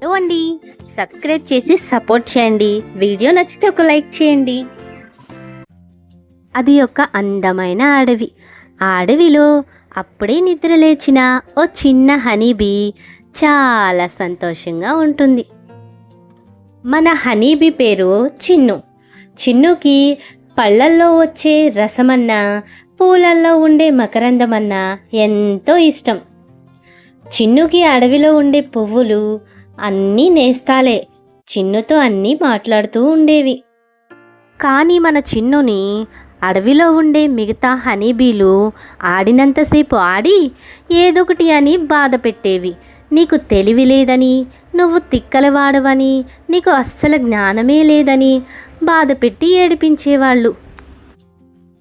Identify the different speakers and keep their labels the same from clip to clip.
Speaker 1: Hello అండి. Subscribe చేసి support చేయండి. వీడియో నచ్చితే ఒక లైక్ చేయండి. అది ఒక అందమైన అడవి. ఆ అడవిలో అప్పుడే నిద్ర లేచిన ఓ చిన్న హనీబీ చాలా సంతోషంగా ఉంటుంది. మన హనీబీ పేరు చిన్ను. చిన్నుకి పళ్ళల్లో వచ్చే రసమన్నా పూలల్లో ఉండే మకరందమన్నా ఎంతో ఇష్టం. చిన్నుకి అడవిలో ఉండే పువ్వులు అన్నీ నేస్తాలే. చిన్నుతో అన్నీ మాట్లాడుతూ ఉండేవి. కానీ మన చిన్నుని అడవిలో ఉండే మిగతా హనీబీలు ఆడినంతసేపు ఆడి ఏదొకటి అని బాధ పెట్టేవి. నీకు తెలివి లేదని నువ్వు తిక్కలవాడవని నీకు అస్సలు జ్ఞానమే లేదని బాధ పెట్టి ఏడిపించేవాళ్ళు.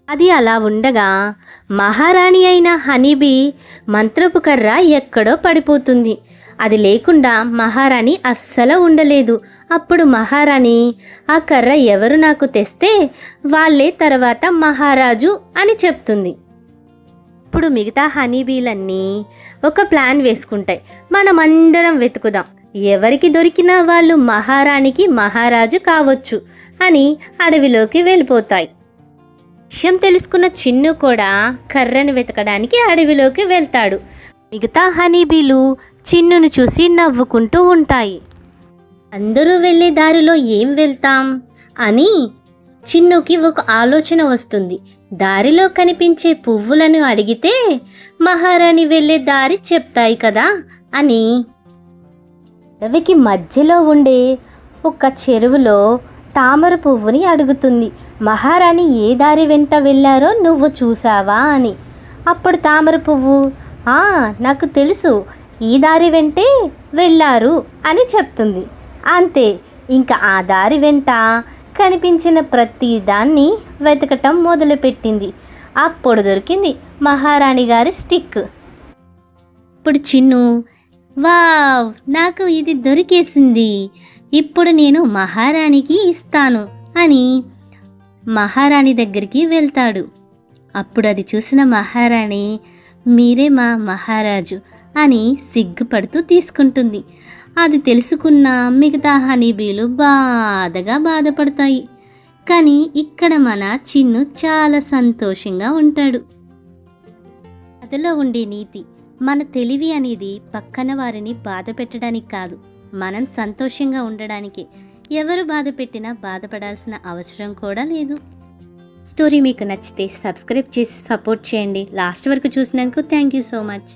Speaker 1: అది అలా ఉండగా మహారాణి అయిన హనీబీ మంత్రపు కర్ర ఎక్కడో పడిపోతుంది. అది లేకుండా మహారాణి అస్సలు ఉండలేదు. అప్పుడు మహారాణి ఆ కర్ర ఎవరు నాకు తెస్తే వాళ్ళే తర్వాత మహారాజు అని చెప్తుంది. ఇప్పుడు మిగతా హనీబీలన్నీ ఒక ప్లాన్ వేసుకుంటాయి. మనమందరం వెతుకుదాం. ఎవరికి దొరికినా వాళ్ళు మహారాణికి మహారాజు కావచ్చు అని అడవిలోకి వెళ్ళిపోతాయి. విషయం తెలుసుకున్న చిన్ను కూడా కర్రను వెతకడానికి అడవిలోకి వెళ్తాడు. మిగతా హనీబీలు చిన్నును చూసి నవ్వుకుంటూ ఉంటాయి. అందరూ వెళ్ళే దారిలో ఏం వెళ్తాం? అని చిన్నుకి ఒక ఆలోచన వస్తుంది. దారిలో కనిపించే పువ్వులను అడిగితే మహారాణి వెళ్ళే దారి చెప్తాయి కదా? అని. అడవికి మధ్యలో ఉండే ఒక చెరువులో తామర పువ్వుని అడుగుతుంది. మహారాణి ఏ దారి వెంట వెళ్ళారో నువ్వు చూసావా? అని. అప్పుడు తామర పువ్వు నాకు తెలుసు. ఈ దారి వెంటే వెళ్ళారు అని చెప్తుంది. అంతే ఇంకా ఆ దారి వెంట కనిపించిన ప్రతి దాన్ని వెతకటం మొదలుపెట్టింది. అప్పుడు దొరికింది మహారాణి గారి స్టిక్. ఇప్పుడు చిన్ను వావ్ నాకు ఇది దొరికేసింది. ఇప్పుడు నేను మహారాణికి ఇస్తాను అని మహారాణి దగ్గరికి వెళ్తాడు. అప్పుడు అది చూసిన మహారాణి మీరే మా మహారాజు అని సిగ్గుపడుతూ తీసుకుంటుంది. అది తెలుసుకున్న మిగతా హనీబీలు బాధగా బాధపడతాయి. కానీ ఇక్కడ మన చిన్ను చాలా సంతోషంగా ఉంటాడు. కథలో ఉండే నీతి మన తెలివి అనేది పక్కన వారిని బాధ పెట్టడానికి కాదు మనం సంతోషంగా ఉండడానికి. ఎవరు బాధ పెట్టినా బాధపడాల్సిన అవసరం కూడా లేదు. స్టోరీ మీకు నచ్చితే సబ్స్క్రైబ్ చేసి సపోర్ట్ చేయండి. లాస్ట్ వరకు చూసినందుకు థ్యాంక్ యూ సో మచ్.